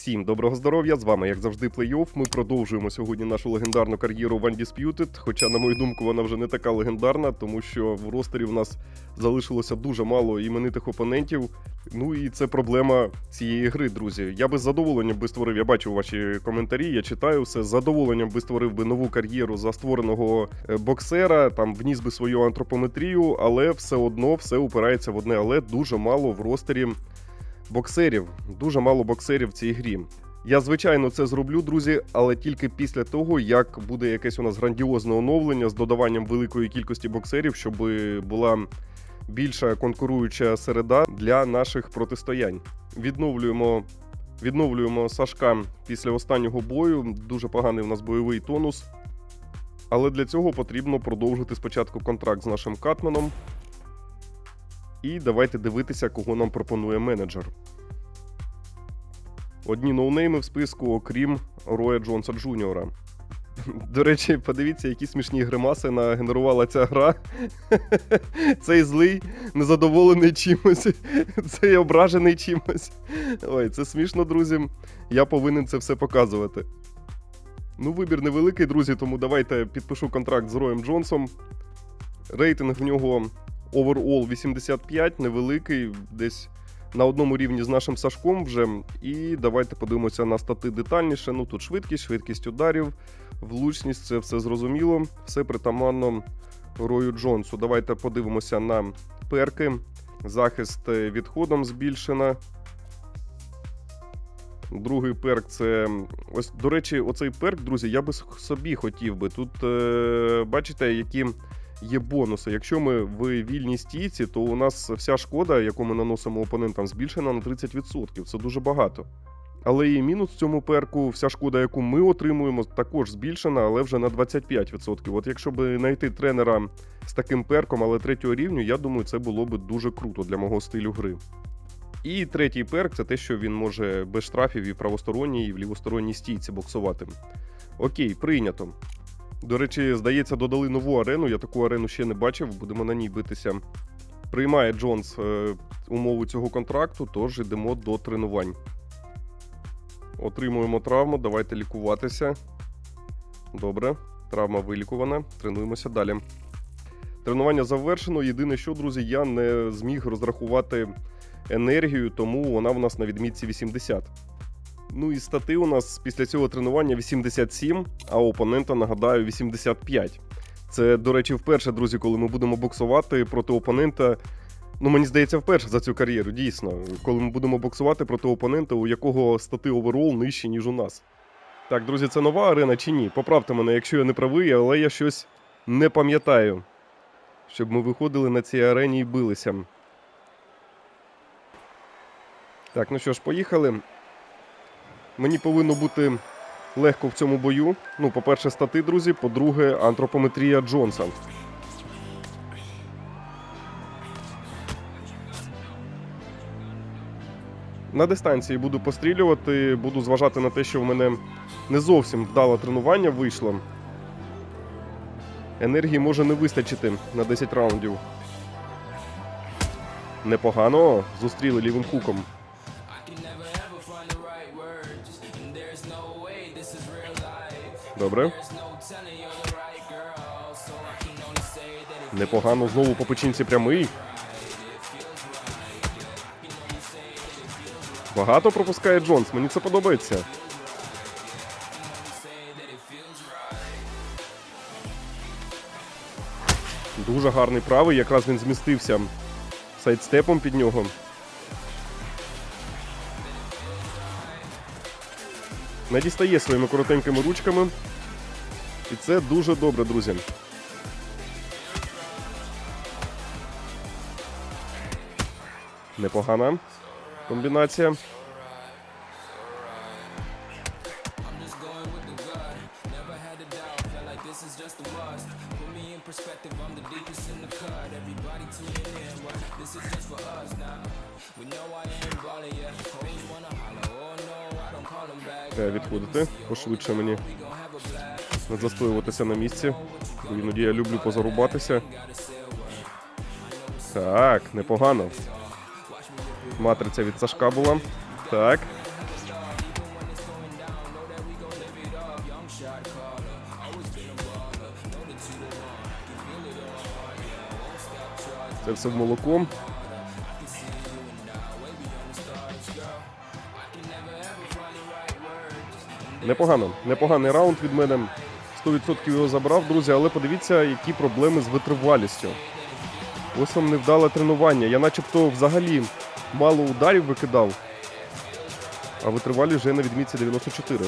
Всім доброго здоров'я! З вами, як завжди, плей-офф. Ми продовжуємо сьогодні нашу легендарну кар'єру в Undisputed. Хоча, на мою думку, вона вже не така легендарна, тому що в ростері в нас залишилося дуже мало іменитих опонентів. Ну і це проблема цієї гри, друзі. Я би з задоволенням би створив. Я бачу ваші коментарі, я читаю все. З задоволенням би створив би нову кар'єру за створеного е, боксера, там вніс би свою антропометрію, але все одно все упирається в одне, але дуже мало в ростері боксерів. Дуже мало боксерів в цій грі. Я звичайно це зроблю, друзі, але тільки після того, як буде якесь у нас грандіозне оновлення з додаванням великої кількості боксерів, щоб була більша конкуруюча середа для наших протистоянь. Відновлюємо. Відновлюємо Сашка після останнього бою. Дуже поганий у нас бойовий тонус. Але для цього потрібно продовжити спочатку контракт з нашим Катменом. І давайте дивитися, кого нам пропонує менеджер. Одні ноунейми в списку, окрім Роя Джонса Джуніора. До речі, подивіться, які смішні гримаси нагенерувала ця гра. Цей злий, незадоволений чимось, цей ображений чимось. Ой, це смішно, друзі. Я повинен це все показувати. Ну, вибір невеликий, друзі, тому давайте підпишу контракт з Роєм Джонсом. Рейтинг в нього Overall 85, невеликий, десь на одному рівні з нашим Сашком вже. І давайте подивимося на стати детальніше. Ну тут швидкість, швидкість ударів, влучність, це все зрозуміло. Все притаманно Рою Джонсу. Давайте подивимося на перки. Захист е, відходом збільшена. Другий перк це. Ось, до речі, оцей перк, друзі, я би собі хотів би. Тут е, бачите, які є бонуси. Якщо ми в вільній стійці, то у нас вся шкода, яку ми наносимо опонентам, збільшена на 30%. Це дуже багато. Але і мінус в цьому перку, вся шкода, яку ми отримуємо, також збільшена, але вже на 25%. От якщо би знайти тренера з таким перком, але третього рівню, я думаю, це було б дуже круто для мого стилю гри. І третій перк це те, що він може без штрафів і правосторонній, і в лівосторонній стійці боксувати. Окей, прийнято. До речі, здається, додали нову арену. Я таку арену ще не бачив, будемо на ній битися. Приймає Джонс е, умову цього контракту, тож йдемо до тренувань. Отримуємо травму, давайте лікуватися. Добре, травма вилікувана. Тренуємося далі. Тренування завершено. Єдине, що, друзі, я не зміг розрахувати енергію, тому вона в нас на відмітці 80. Ну і стати у нас після цього тренування 87, а опонента, нагадаю, 85. Це, до речі, вперше, друзі, коли ми будемо боксувати проти опонента. Ну, мені здається, вперше за цю кар'єру, дійсно. Коли ми будемо боксувати проти опонента, у якого стати оверол нижче, ніж у нас. Так, друзі, це нова арена чи ні? Поправте мене, якщо я не правий, але я щось не пам'ятаю. Щоб ми виходили на цій арені і билися. Так, ну що ж, поїхали. Мені повинно бути легко в цьому бою. Ну, по-перше, стати, друзі, по-друге, антропометрія Джонса. На дистанції буду пострілювати, буду зважати на те, що в мене не зовсім вдале тренування вийшло. Енергії може не вистачити на 10 раундів. Непогано. Зустріли лівим хуком. Добре. Непогано знову по печінці прямий. Багато пропускає Джонс. Мені це подобається. Дуже гарний правий, якраз він змістився сайдстепом під нього. Не дістає своїми коротенькими ручками. І це дуже добре, друзі. Непогана комбінація. Треба відходити пошвидше мені застоюватися на місці. бо Іноді я люблю позарубатися. Так, непогано. Матриця від Сашка була. Так. Це все в молоко. Непогано. Непоганий раунд від мене. 100% його забрав, друзі, але подивіться, які проблеми з витривалістю. Ось вам невдале тренування. Я начебто взагалі мало ударів викидав, а витривалість вже на відмітці 94.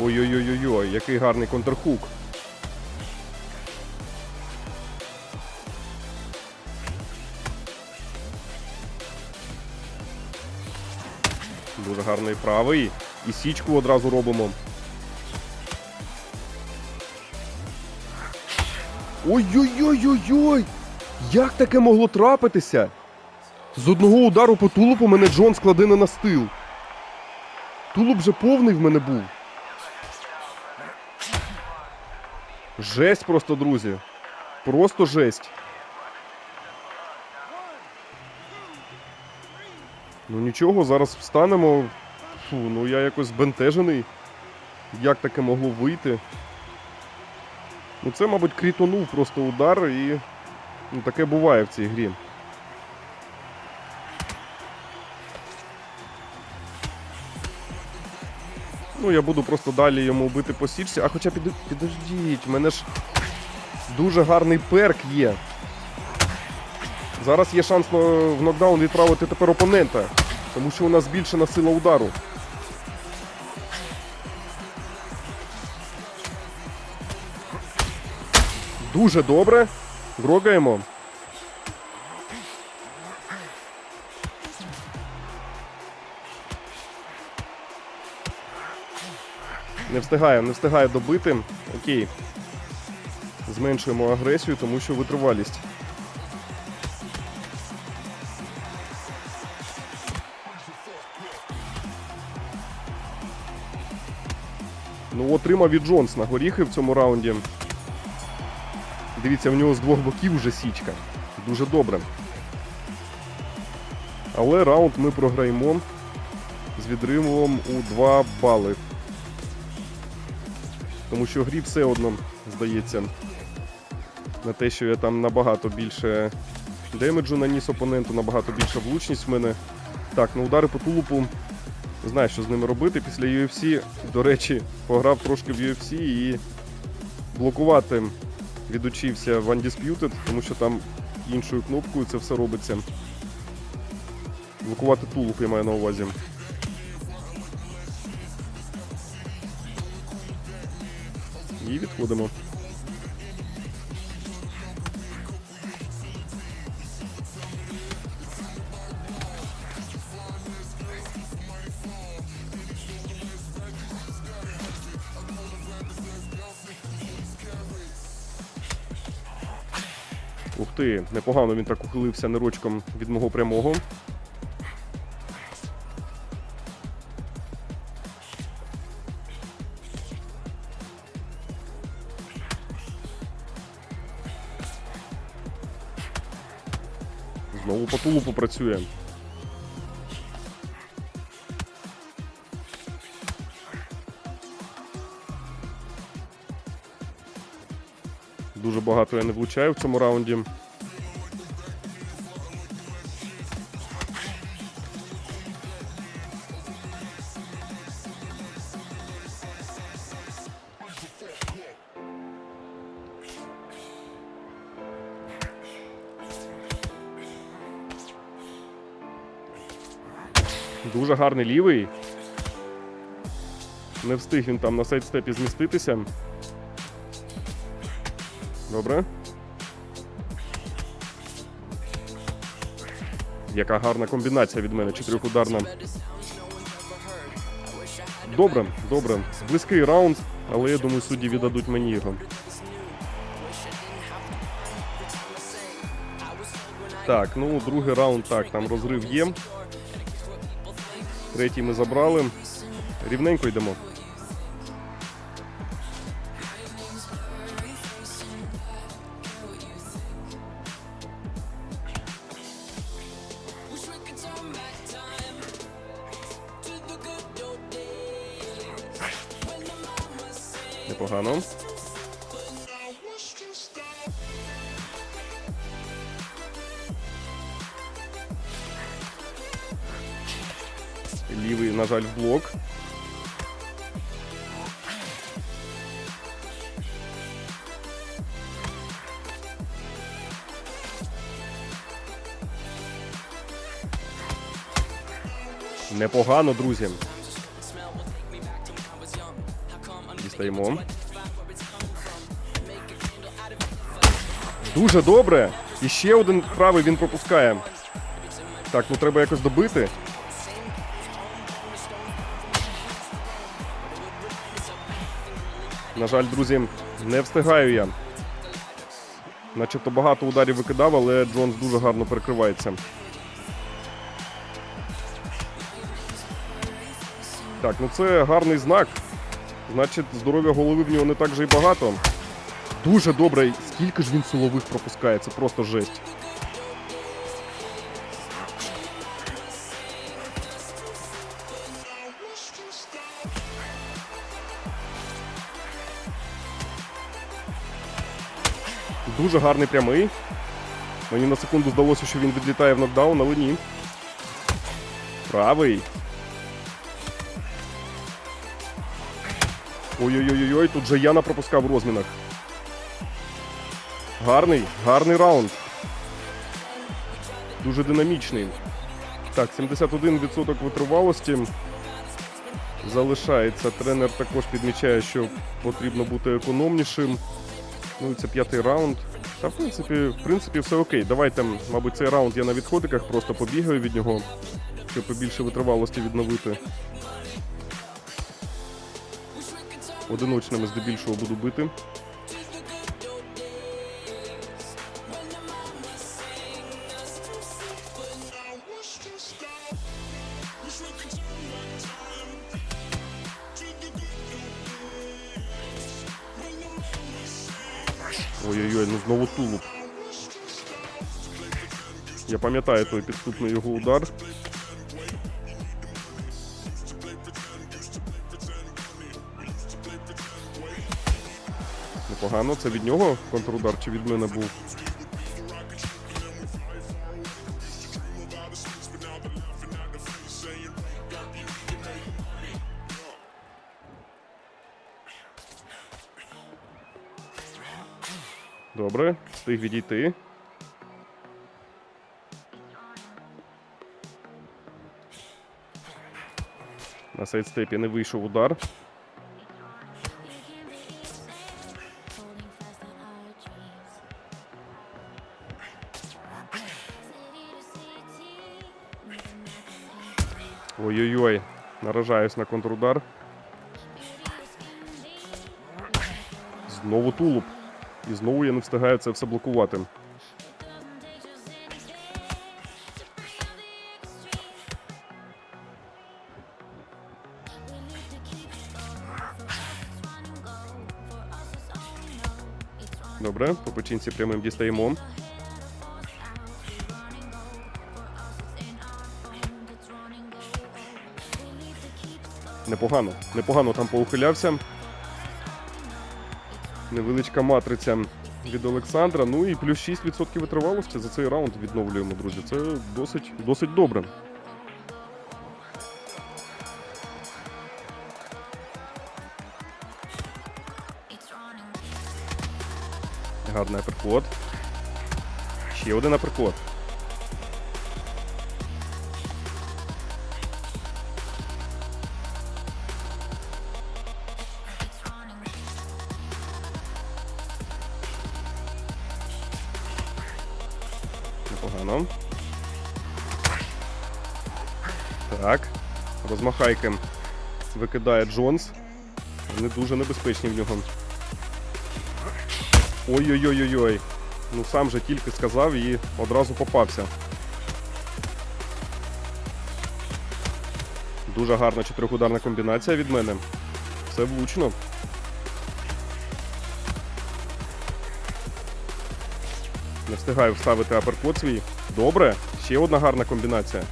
Ой-ой-ой-ой, який гарний контрхук. Дуже гарний правий. І січку одразу робимо. Ой-ой-ой-ой-ой! Як таке могло трапитися? З одного удару по тулупу мене Джон складе на настил. Тулуб же повний в мене був. Жесть просто, друзі. Просто жесть. Ну нічого, зараз встанемо. Фу, ну я якось збентежений. Як таке могло вийти? Ну це, мабуть, крітонув просто удар і. Ну, таке буває в цій грі. Ну, я буду просто далі йому бити по січці. А хоча піду... підождіть, в мене ж дуже гарний перк є. Зараз є шанс в нокдаун відправити тепер опонента, тому що у нас збільшена сила удару. Дуже добре. Грогаємо. Не встигає, не встигає добити. Окей. Зменшуємо агресію, тому що витривалість. Ну, отримав від Джонс на горіхи в цьому раунді. Дивіться, в нього з двох боків вже січка. Дуже добре. Але раунд ми програємо з відривом у 2 бали. Тому що грі все одно здається на те, що я там набагато більше демеджу наніс опоненту, набагато більша влучність в мене. Так, на удари по тулупу. Знаю, що з ними робити після UFC. До речі, пограв трошки в UFC і блокувати відучився в Undisputed, тому що там іншою кнопкою це все робиться. Блокувати тулуп я маю на увазі. І відходимо. Ух ти, непогано він так ухилився нерочком від мого прямого. Знову по тулупу працює. Дуже багато я не влучаю в цьому раунді. Дуже гарний лівий. Не встиг він там на сайдстепі зміститися. Добре. Яка гарна комбінація від мене, чотирьохударна. Добре, добре. Близький раунд, але я думаю, судді віддадуть мені його. Так, ну другий раунд, так, там розрив є. Третій ми забрали. Рівненько йдемо. Непогано. На жаль, в блок. Непогано, друзі. Дістаємо. Дуже добре. І ще один правий він пропускає. Так, ну треба якось добити. На жаль, друзі, не встигаю я. Начебто багато ударів викидав, але Джонс дуже гарно перекривається. Так, ну це гарний знак. Значить, здоров'я голови в нього не так же й багато. Дуже добре. Скільки ж він силових пропускає? Це просто жесть. Дуже гарний прямий. Мені на секунду здалося, що він відлітає в нокдаун, але ні. Правий. Ой-ой-ой, тут же Яна пропускав у розмінах. Гарний, гарний раунд. Дуже динамічний. Так, 71% витривалості. Залишається. Тренер також підмічає, що потрібно бути економнішим. Ну і це п'ятий раунд. Та в принципі, в принципі, все окей. Давайте, мабуть, цей раунд я на відходиках, просто побігаю від нього, щоб побільше витривалості відновити. Одиночними здебільшого буду бити. Ой-ой-ой, ну знову тулуп. Я пам'ятаю той підступний його удар. Непогано. Це від нього контрудар чи від мене був? Встиг відійти. На сайдстепі не вийшов удар. Ой-ой-ой, наражаюсь на контрудар. Знову тулуб. І знову я не встигаю це все блокувати. Добре, по печінці прямим дістаємо. Непогано, непогано там поухилявся. Невеличка матриця від Олександра. Ну і плюс 6% витривалості за цей раунд відновлюємо, друзі. Це досить, досить добре. Гарний аперкот. Ще один аперкот. Розмахайки викидає Джонс. Вони дуже небезпечні в нього. Ой-ой-ой-ой-ой. Ну сам же тільки сказав і одразу попався. Дуже гарна чотирьохударна комбінація від мене. Все влучно. Не встигаю вставити аперкот свій. Добре. Ще одна гарна комбінація.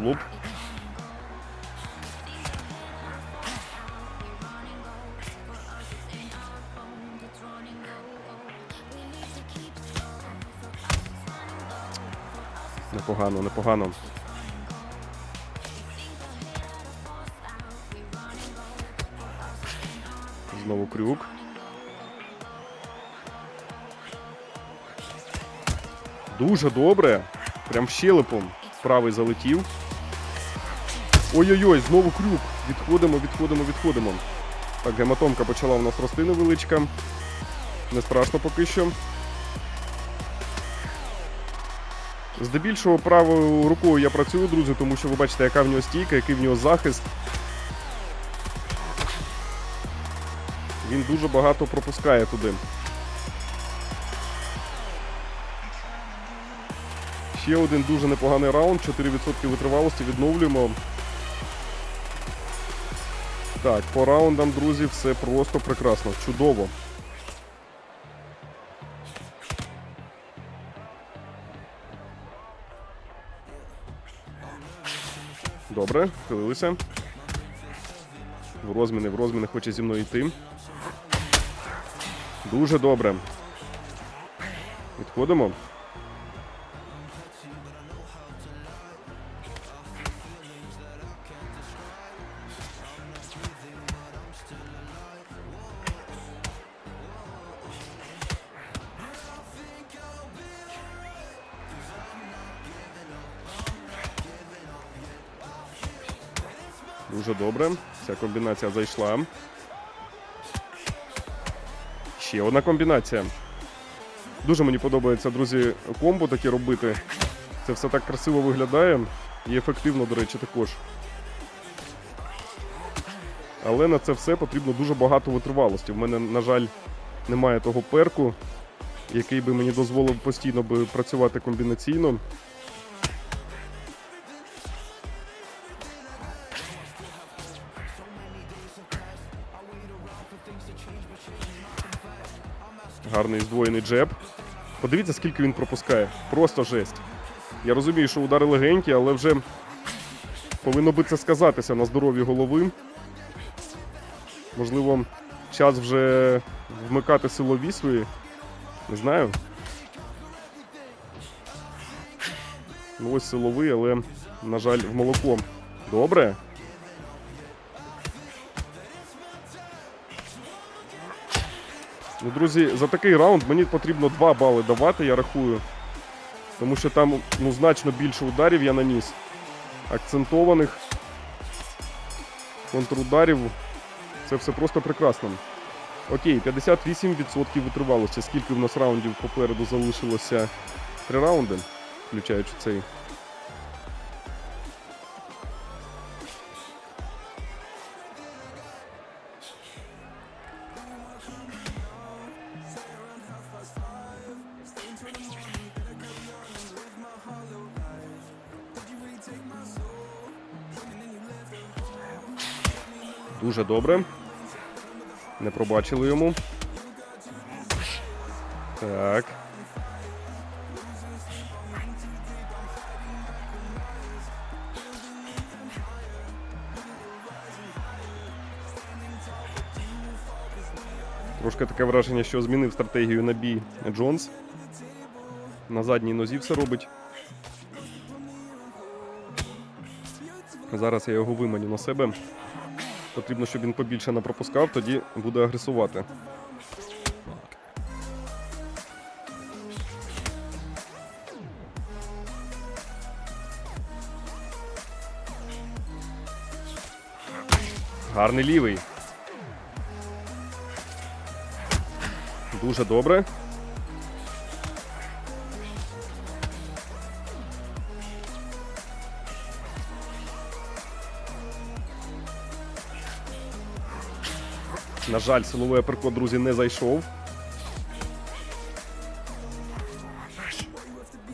Луп. Непогано, непогано. Знову крюк. Дуже добре. Прям щелепом. Правий залетів. Ой-ой-ой, знову крюк. Відходимо, відходимо, відходимо. Так, гематомка почала у нас рости невеличка. Не страшно поки що. Здебільшого правою рукою я працюю, друзі, тому що ви бачите, яка в нього стійка, який в нього захист. Він дуже багато пропускає туди. Ще один дуже непоганий раунд, 4% витривалості, відновлюємо. Так, по раундам, друзі, все просто прекрасно, чудово. Добре, хилилися. В розміни, в розміни хоче зі мною йти. Дуже добре. Відходимо. Дуже добре. Ця комбінація зайшла. Ще одна комбінація. Дуже мені подобається, друзі, комбо такі робити. Це все так красиво виглядає і ефективно, до речі, також. Але на це все потрібно дуже багато витривалості. В мене, на жаль, немає того перку, який би мені дозволив постійно би працювати комбінаційно. Гарний здвоєний джеб. Подивіться, скільки він пропускає. Просто жесть. Я розумію, що удари легенькі, але вже повинно би це сказатися на здоров'ї голови. Можливо, час вже вмикати силові свої. Не знаю. Ну ось силовий, але, на жаль, в молоко. Добре. Ну, друзі, за такий раунд мені потрібно 2 бали давати, я рахую. Тому що там ну, значно більше ударів я наніс. Акцентованих. Контрударів. Це все просто прекрасно. Окей, 58% витривалості. Скільки в нас раундів попереду залишилося? Три раунди, включаючи цей. Дуже добре. Не пробачили йому. Так. Трошки таке враження, що змінив стратегію на бій Джонс. На задній нозі все робить. Зараз я його виманю на себе. Потрібно, щоб він побільше не пропускав, тоді буде агресувати. Гарний лівий. Дуже добре. На жаль, силовий аперкот, друзі, не зайшов.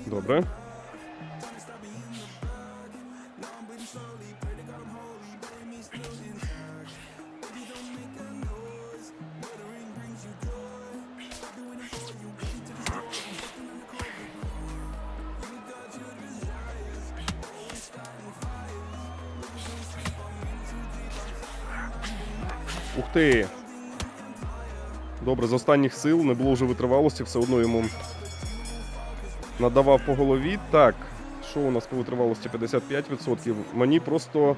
Добре. Ух ти! Добре, з останніх сил не було вже витривалості, все одно йому надавав по голові. Так, що у нас по витривалості 55%. Мені просто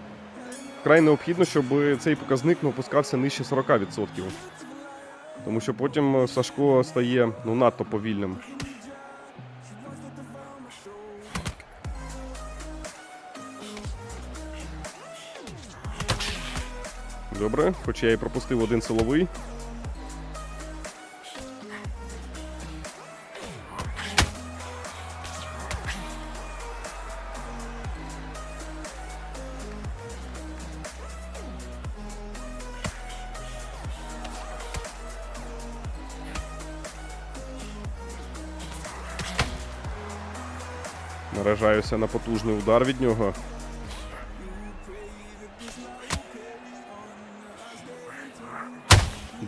вкрай необхідно, щоб цей показник не опускався нижче 40%. Тому що потім Сашко стає ну, надто повільним. Добре, хоч я і пропустив один силовий. Наражаюся на потужний удар від нього.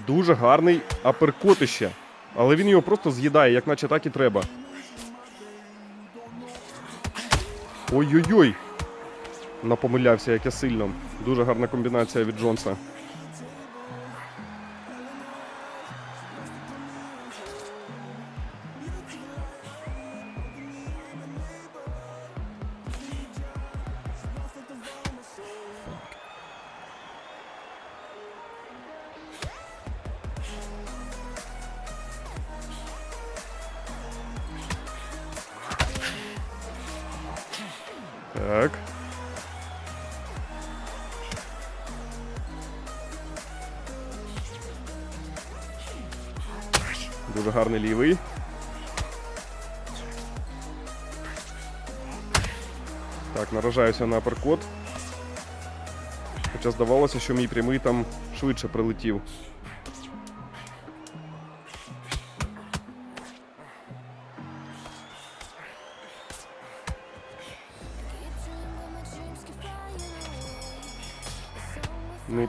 Дуже гарний аперкотище. Але він його просто з'їдає, як наче так і треба. Ой-ой-ой! Напомилявся, як я сильно. Дуже гарна комбінація від Джонса. Так. Дуже гарний лівий. Так, наражаюся на аперкот. Хоча здавалося, що мій прямий там швидше прилетів.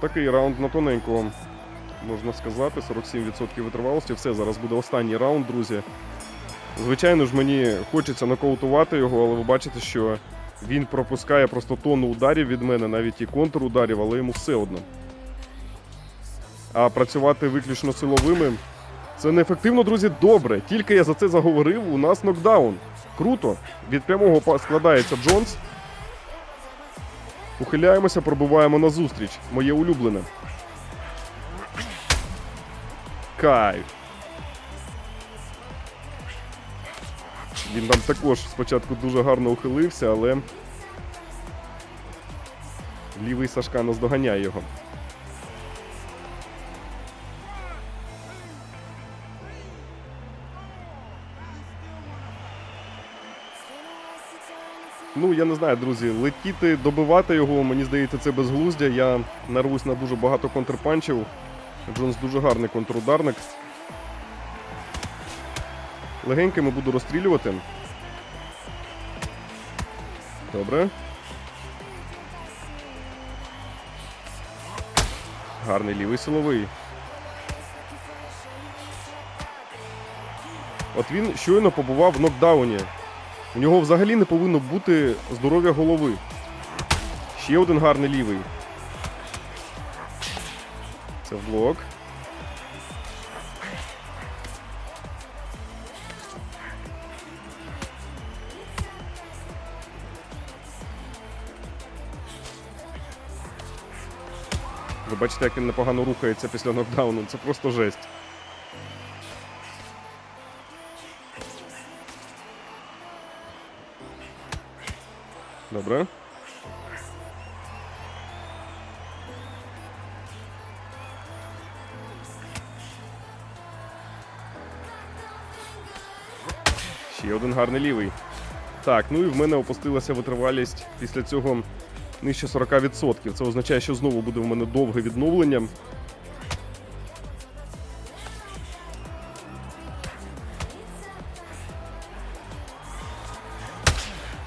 Такий раунд на тоненького, можна сказати. 47% витривалості. Все, зараз буде останній раунд, друзі. Звичайно ж, мені хочеться нокаутувати його, але ви бачите, що він пропускає просто тонну ударів від мене, навіть і контрударів, але йому все одно. А працювати виключно силовими це неефективно, друзі, добре. Тільки я за це заговорив, у нас нокдаун. Круто. Від прямого складається Джонс. Ухиляємося, пробуваємо на зустріч. Моє улюблене. Кайф. Він там також спочатку дуже гарно ухилився, але лівий Сашка наздоганяє його. Ну, я не знаю, друзі, летіти, добивати його, мені здається, це безглуздя. Я нарвусь на дуже багато контрпанчів. Джонс дуже гарний контрударник. Легенькими буду розстрілювати. Добре. Гарний лівий силовий. От він щойно побував в нокдауні. У нього взагалі не повинно бути здоров'я голови. Ще один гарний лівий. Це в блок. Ви бачите, як він непогано рухається після нокдауну. Це просто жесть. Добре. Ще один гарний лівий. Так, ну і в мене опустилася витривалість після цього нижче 40%. Це означає, що знову буде в мене довге відновлення.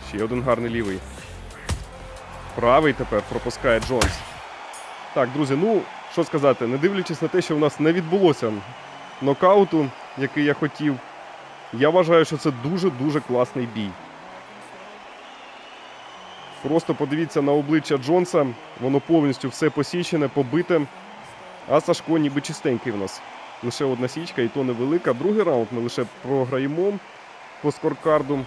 Ще один гарний лівий. Правий тепер пропускає Джонс. Так, друзі, ну що сказати, не дивлячись на те, що в нас не відбулося нокауту, який я хотів, я вважаю, що це дуже-дуже класний бій. Просто подивіться на обличчя Джонса, воно повністю все посічене, побите. А Сашко ніби чистенький в нас. Лише одна січка, і то невелика. Другий раунд ми лише програємо по скоркарду.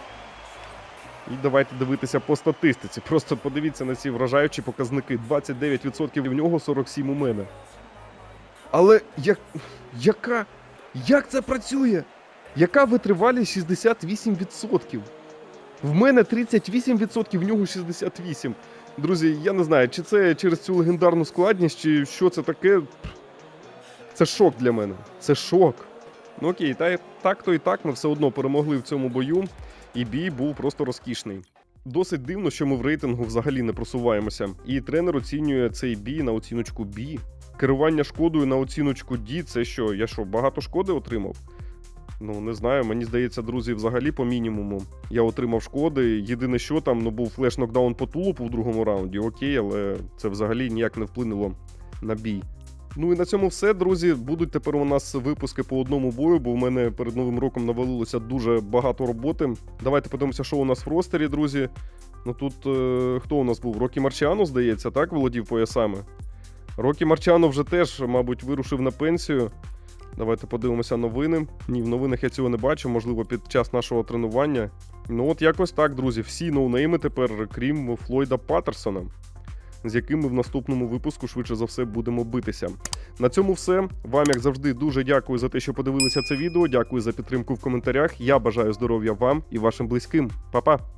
І давайте дивитися по статистиці. Просто подивіться на ці вражаючі показники. 29% в нього, 47% у мене. Але як, яка, як це працює? Яка витривалість 68%? В мене 38%, в нього 68%. Друзі, я не знаю, чи це через цю легендарну складність, чи що це таке. Це шок для мене. Це шок. Ну окей, та так то і так ми все одно перемогли в цьому бою, і бій був просто розкішний. Досить дивно, що ми в рейтингу взагалі не просуваємося. І тренер оцінює цей бій на оціночку B. Керування шкодою на оціночку D – це що? Я що, багато шкоди отримав? Ну, не знаю, мені здається, друзі, взагалі по мінімуму. Я отримав шкоди. Єдине, що там ну, був флеш-нокдаун по тулупу в другому раунді, окей, але це взагалі ніяк не вплинуло на бій. Ну і на цьому все, друзі. Будуть тепер у нас випуски по одному бою, бо в мене перед новим роком навалилося дуже багато роботи. Давайте подивимося, що у нас в ростері, друзі. Ну тут е, хто у нас був? Рокі Марчано, здається, так, володів поясами. Рокі Марчано вже теж, мабуть, вирушив на пенсію. Давайте подивимося новини. Ні, в новинах я цього не бачу, можливо, під час нашого тренування. Ну от якось так, друзі. Всі ноунейми тепер, крім Флойда Паттерсона, з якими в наступному випуску швидше за все будемо битися. На цьому все. Вам, як завжди, дуже дякую за те, що подивилися це відео. Дякую за підтримку в коментарях. Я бажаю здоров'я вам і вашим близьким. Па-па!